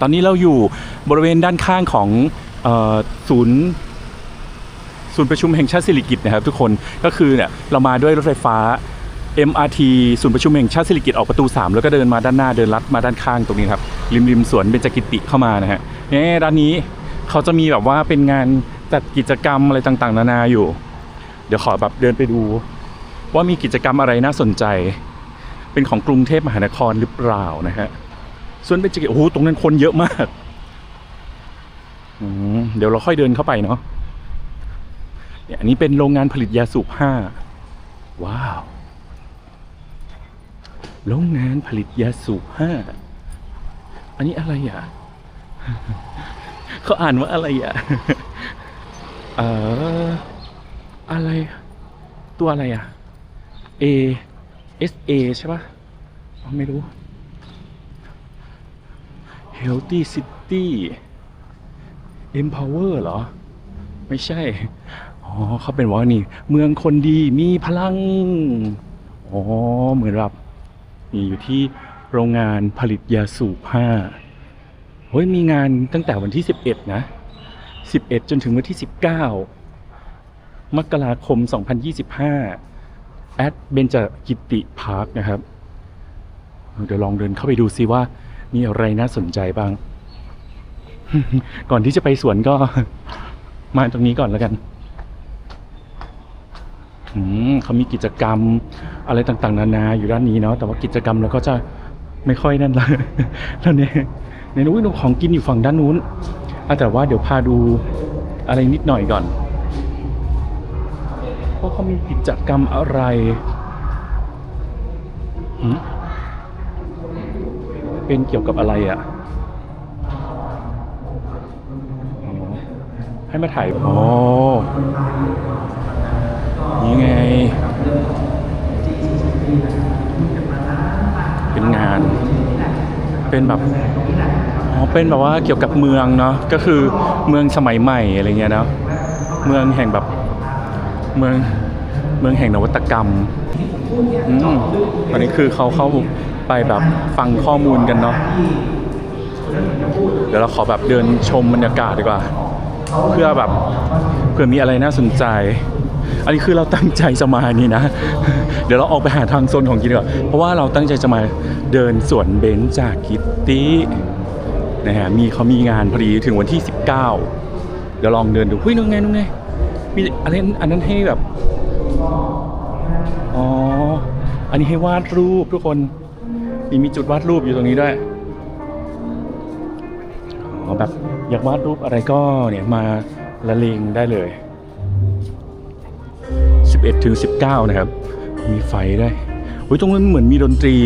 ตอนนี้เราอยู่บริเวณด้านข้างของศูนย์ศูนย์ประชุมแห่งชาติสิริกิตนะครับทุกคนก็คือเนี่ยเรามาด้วยรถไฟฟ้า MRT ศูนย์ประชุมแห่งชาติสิริกิตออกประตู 3 แล้วก็เดินมาด้านหน้าเดินลัดมาด้านข้างตรงนี้ครับริมริมสวนเบญจกิติเข้ามานะฮะเนี่ยด้านนี้เขาจะมีแบบว่าเป็นงานจัดกิจกรรมอะไรต่างๆ นานาอยู่ เดี๋ยวขอแบบเดินไปดู ว่ามีกิจกรรมอะไรน่าสนใจ เป็นของกรุงเทพมหานครหรือเปล่านะฮะ ส่วนเบญจกิติโอ้โหตรงนั้นคนเยอะมากมเดี๋ยวเราค่อยเดินเข้าไปเนาะเนี่ยอันนี้เป็นโรงงานผลิตยาสูบห้าว้าว โรงงานผลิตยาสูบห้าอันนี้อะไรอะเขาอ่านว่าอะไรอะเอออะไร ตัวอะไรอะ A S A ใช่ปะไม่รู้ Healthy City Empower เหรอ ไม่ใช่ อ๋อเขาเป็นว่านี่ เมืองคนดีมีพลัง อ๋อ เหมือนแบบนี่อยู่ที่โรงงานผลิตยาสูบห้าเฮ้ยมีงานตั้งแต่วันที่ 11 นะ 11 จนถึงวันที่ 19 มกราคม 2025 แอดเบนจกิติพาร์คนะครับ เดี๋ยวลองเดินเข้าไปดูซิว่า มีอะไรน่าสนใจบ้าง ก่อนที่จะไปสวนก็ มาตรงนี้ก่อนแล้วกันเขามีกิจกรรมอะไรต่างๆ นานาอยู่ด้านนี้เนาะแต่ว่ากิจกรรมเราก็จะไม่ค่อยนั่นละแล้วเนี่ยในนู้นของกินอยู่ฝั่งด้านนู้นอแต่ว่าเดี๋ยวพาดูอะไรนิดหน่อยก่อนว่าเขามีกิจกรรมอะไร เป็นเกี่ยวกับอะไรอะ่ะอ๋อให้มาถ่ายอ๋อนี่ไง เป็นงาน เป็นแบบอ๋อเป็นแบบว่าเกี่ยวกับเมืองเนาะก็คือเมืองสมัยใหม่อะไรเงี้ยเนาะเมืองแห่งแบบเมืองเมืองแห่งนวัตกรรมอืมตอนนี้คือเขาเข้า ไปแบบฟังข้อมูลกันเนาะเดี๋ยวเราขอแบบเดินชมบรรยากาศดีกว่า เพื่อแบบเพื่อมีอะไรน่าสนใจ อันนี้คือเราตั้งใจจะมานี่นะ เดี๋ยวเราออกไปหาทางโซนของกินดีกว่าเพราะว่าเราตั้งใจจะมาเดินสวนเบนจากกิตตินะฮะมีเขามีงานพอดีถึงวันที่ 19 เดี๋ยวลองเดินดูหุ้ยนู่นไงนู่นไงมีอันนั้นอันนั้นให้แบบ อ๋อ อันนี้ให้วาดรูปทุกคน มีมีจุดวาดรูปอยู่ตรงนี้ด้วยอ๋อแบบอยากวาดรูปอะไรก็เนี่ยมาละเลงได้เลย 11ถึง19 นะครับ มีไฟด้วยโอ้ยตรงนั้นเหมือนมีดนตรี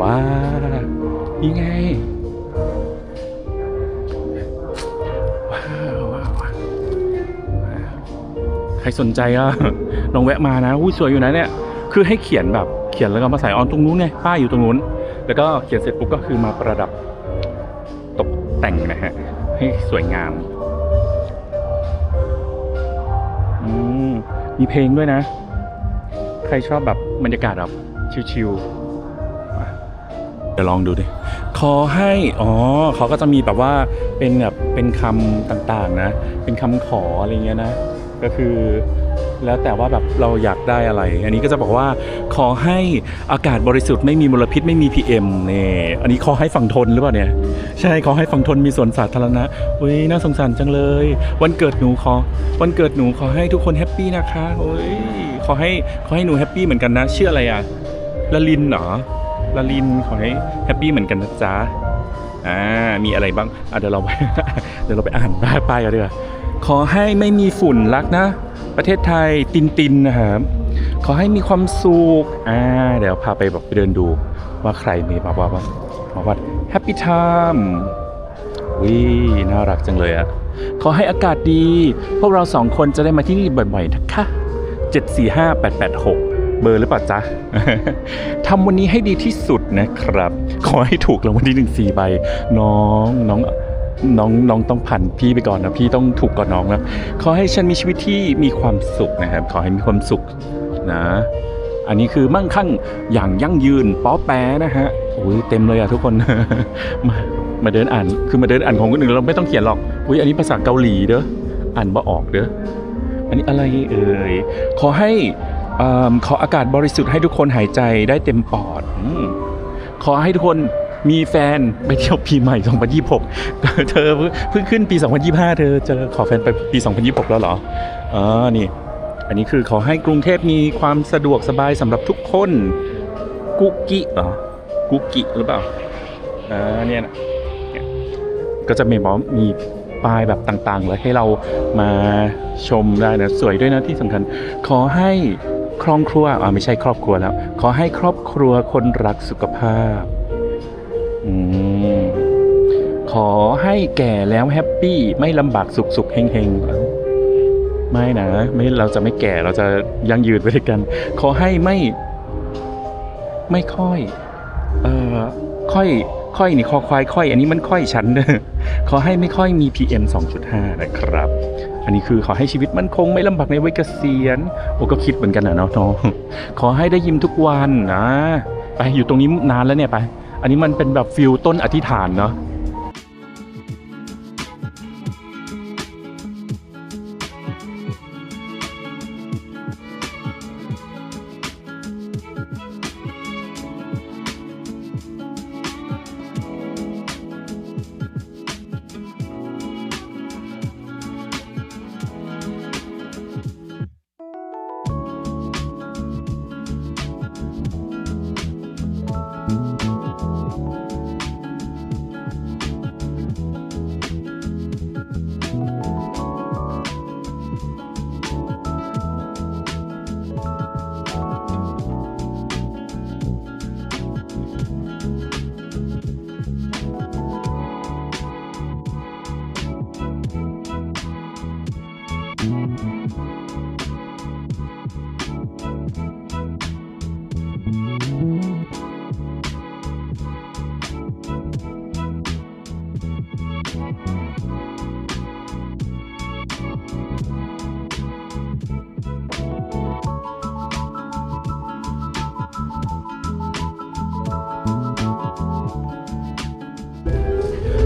ว้าวนี่ไงว้าวว้าวว้าวใครสนใจก็ลองแวะมานะอุ้ยสวยอยู่นะเนี่ย คือให้เขียนแบบ เขียนแล้วก็มาใส่ออนตรงนู้นไงป้ายอยู่ตรงนู้น แล้วก็เขียนเสร็จปุ๊บก็คือมาประดับตกแต่งนะฮะให้สวยงามอืมมีเพลงด้วยนะ ใครชอบแบบบรรยากาศแบบชิลๆเดี๋ยวลองดูดิ ขอให้ อ๋อ เขาก็จะมีแบบว่าเป็นแบบเป็นคำต่างๆนะ เป็นคำขออะไรเงี้ยนะ ก็คือ แล้วแต่ว่าแบบเราอยากได้อะไร อันนี้ก็จะบอกว่าขอให้อากาศบริสุทธิ์ไม่มีมลพิษไม่มี PM นี่อันนี้ขอให้ฝั่งทนหรือเปล่าเนี่ย ใช่ขอให้ฝั่งทนมีสวนสาธารณะอุ้ยน่าสงสารจังเลย วันเกิดหนูขอวันเกิดหนูขอให้ทุกคนแฮปปี้นะคะโอ้ยขอให้ขอให้หนูแฮปปี้เหมือนกันนะชื่ออะไรอะละลินเหรอละลินขอให้แฮปปี้เหมือนกันนะจ๊ะอ่ามีอะไรบ้างอะเดี๋ยวเราไปเดี๋ยวเราไปอ่านป้ายป้ายกันดีกว่าขอให้ไม่มีฝุ่นรักนะ ประเทศไทยตินตินนะครับขอให้มีความสุขอ่าเดี๋ยวพาไปแบบไปเดินดูว่าใครมีมาว่าว่ามาวัดแฮปปี้ไทม์วิน่ารักจังเลยอะขอให้อากาศดี พวกเราสองคนจะได้มาที่นี่บ่อยๆนะคะ745886 เบอร์หรือเปล่าจ๊ะทำวันนี้ให้ดีที่สุดนะครับ ขอให้ถูกรางวัลที่หนึ่งสี่ใบ น้องน้อง น้องน้องต้องผ่านพี่ไปก่อนนะพี่ต้องถูกก่อนน้องนะขอให้ฉันมีชีวิตที่มีความสุขนะครับ ขอให้มีความสุขนะ อันนี้คือมั่งคั่งอย่างยั่งยืนป๊อแปะนะฮะอุ้ยเต็มเลยอะทุกคนมามาเดินอ่านคือมาเดินอ่านของคนอื่นเราไม่ต้องเขียนหรอกอุ้ยอันนี้ภาษาเกาหลีเด้ออ่านบ่ออกเด้ออันนี้อะไรเอ่ยขอให้เอมขออากาศบริสุทธิ์ให้ทุกคนหายใจได้เต็มปอดอขอให้ทุกคน มีแฟนไปเที่ยวปีใหม่ 2026 เธอเพิ่งขึ้นปี 2025 เธอจะขอแฟนไปปี 2026 แล้วเหรออ๋อนี่ อันนี้คือขอให้กรุงเทพมีความสะดวกสบายสำหรับทุกคน กุกกิเหรอ กุกกิหรือเปล่าอ่าเนี่ยนะก็จะมีบอกมีป้ายแบบต่างๆ เลยให้เรามาชมได้นะสวยด้วยนะที่สำคัญ ขอให้ครอบครัวอ่าไม่ใช่ครอบครัวแล้ว ขอให้ครอบครัวคนรักสุขภาพ ขอให้แก่แล้วแฮปปี้ไม่ลำบากสุขสุขๆเฮงเฮงๆเอ้าไม่นะไม่เราจะไม่แก่เราจะยังยืนไปด้วยกัน ขอให้ไม่ไม่ค่อย เอ่อค่อยค่อยนี่คอควายค่อย อันนี้มันค่อยฉันเนอะขอให้ไม่ค่อยมี PM 2.5 นะครับ อันนี้คือขอให้ชีวิตมันคงไม่ลำบากในวัยเกษียณโอ้ก็คิดเหมือนกันนะเนาะน้องขอให้ได้ยิ้มทุกวันนะไปอยู่ตรงนี้นานแล้วเนี่ยไป อันนี้มันเป็นแบบฟิลต้นอธิษฐานเนาะ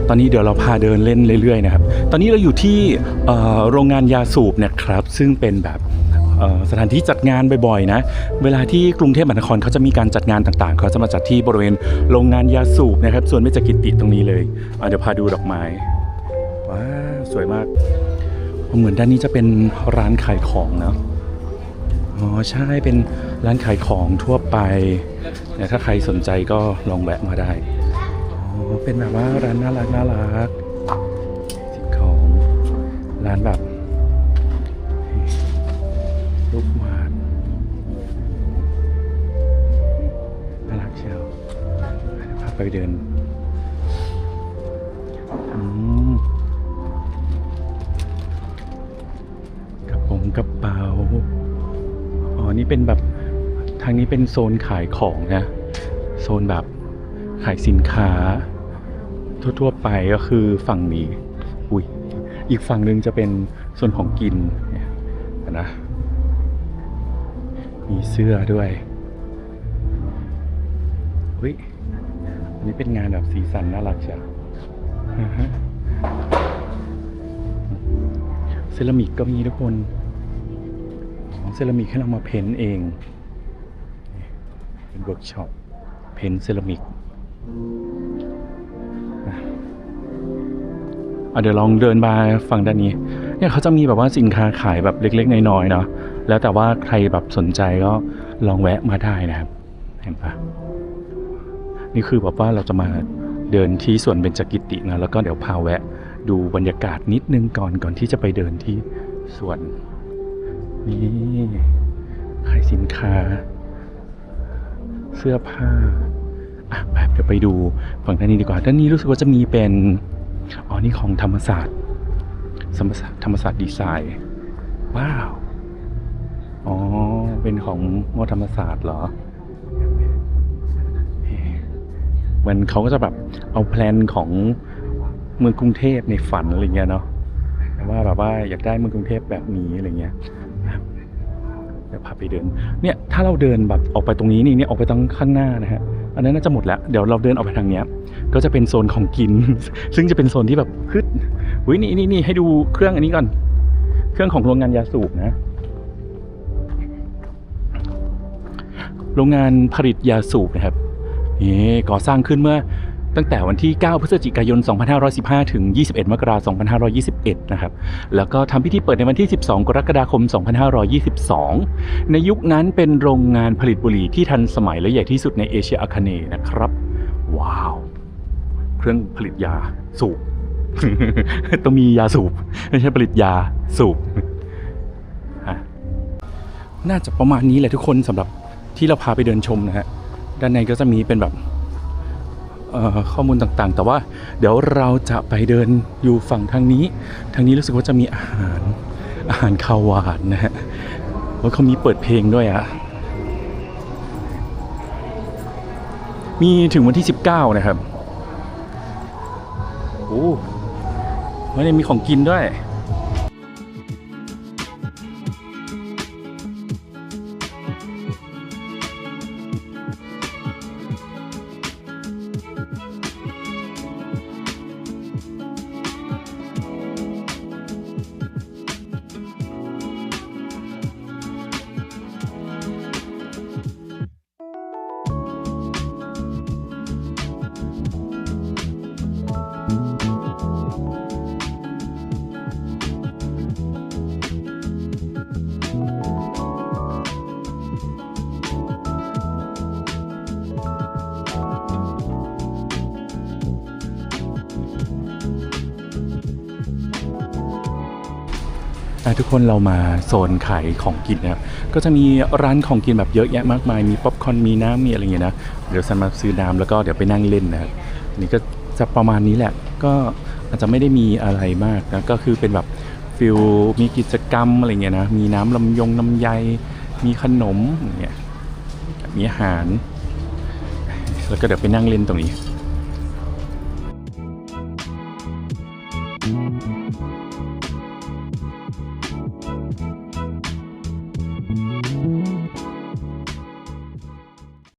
ตอนนี้เดี๋ยวเราพาเดินเล่นเรื่อยๆนะครับ ตอนนี้เราอยู่ที่โรงงานยาสูบนะครับ ซึ่งเป็นแบบสถานที่จัดงานบ่อยๆนะ เวลาที่กรุงเทพมหานครเขาจะมีการจัดงานต่างๆ เขาจะมาจัดที่บริเวณโรงงานยาสูบนะครับ ส่วนเมจกิติตรงนี้เลยเดี๋ยวพาดูดอกไม้ ว้าสวยมาก เหมือนด้านนี้จะเป็นร้านขายของเนะอ๋อใช่เป็นร้านขายของทั่วไปถ้าใครสนใจก็ลองแวะมาได้ เป็นแบบว่าร้านน่ารักน่ารักของร้านแบบรูปวาดน่ารักเชียวพาไปเดินกระโปรงกระเป๋าอ๋อ นี่เป็นแบบทางนี้เป็นโซนขายของนะ โซนแบบขายสินค้า ทั่ว ๆ ไปก็คือฝั่งนี้อุ้ยอีกฝั่งหนึ่งจะเป็นส่วนของกินนะมีเสื้อด้วยอุ้ยอันนี้เป็นงานแบบสีสันน่ารักเชียวอ่าฮะเซรามิกก็มีทุกคน ของเซรามิกให้เรามาเพ้นท์เอง เป็นเวิร์กช็อป เพ้นท์เซรามิก เดี๋ยวลองเดินมาฝั่งด้านนี้ เนี่ยเขาจะมีแบบว่าสินค้าขายแบบเล็กๆน้อยๆเนาะ แล้วแต่ว่าใครแบบสนใจก็ลองแวะมาได้นะครับ เห็นปะนี่คือแบบว่าเราจะมาเดินที่สวนเบญจกิตินะ แล้วก็เดี๋ยวพาแวะดูบรรยากาศนิดนึงก่อนก่อนที่จะไปเดินที่สวน นี่ขายสินค้า เสื้อผ้า แบบเดี๋ยวไปดูฝั่งด้านนี้ดีกว่าด้านนี้รู้สึกว่าจะมีเป็นอ๋อนี่ของธรรมศาสตร์ธรรมศาสตร์ธรรมศาสตร์ดีไซน์ว้าวอ๋อเป็นของมอธรรมศาสตร์เหรอมันเขาก็จะแบบเอาแพลนของเมืองกรุงเทพในฝันอะไรเงี้ยเนาะว่าแบบว่าอยากได้เมืองกรุงเทพแบบนี้อะไรเงี้ยเดี๋ยวพาไปเดิน เนี่ยถ้าเราเดินแบบออกไปตรงนี้นี่เนี่ยออกไปตรงข้างหน้านะฮะ อันนั้นน่าจะหมดแล้ว เดี๋ยวเราเดินออกไปทางเนี้ย ก็จะเป็นโซนของกิน ซึ่งจะเป็นโซนที่แบบฮึดวินี่นี่นี่ให้ดูเครื่องอันนี้ก่อน เครื่องของโรงงานยาสูบนะ โรงงานผลิตยาสูบนะครับนี่ก่อสร้างขึ้นเมื่อ ตั้งแต่วันที่ 9 พฤศจิกายน 2515 ถึง 21 มกราคม 2521 นะครับ แล้วก็ทำพิธีเปิดในวันที่ 12 กรกฎาคม 2522 ในยุคนั้นเป็นโรงงานผลิตบุหรี่ที่ทันสมัยและใหญ่ที่สุดในเอเชียอาคเนย์นะครับ ว้าว เครื่องผลิตยาสูบ ต้องมียาสูบ ไม่ใช่ผลิตยาสูบฮะน่าจะประมาณนี้แหละทุกคนสำหรับที่เราพาไปเดินชมนะฮะ ด้านในก็จะมีเป็นแบบ ข้อมูลต่างๆ แต่ว่าเดี๋ยวเราจะไปเดินอยู่ฝั่งทางนี้ ทางนี้รู้สึกว่าจะมีอาหารอาหารคาวหวานนะฮะว่าเขามีเปิดเพลงด้วยอะมีถึงวันที่ 19 นะครับ โอ้ไม่ได้มีของกินด้วย ทุกคนเรามาโซนขายของกินนะครับ ก็จะมีร้านของกินแบบเยอะแยะมากมาย มีป๊อปคอร์นมีน้ำมีอะไรอย่างเงี้ยนะ เดี๋ยวฉันมาซื้อน้ำแล้วก็เดี๋ยวไปนั่งเล่นนะครับนี่ก็จะประมาณนี้แหละ ก็อาจจะไม่ได้มีอะไรมากนะ ก็คือเป็นแบบฟิลมีกิจกรรมอะไรเงี้ยนะ มีน้ำลำยงน้ำไย มีขนมอย่างเงี้ย มีอาหาร แล้วก็เดี๋ยวไปนั่งเล่นตรงนี้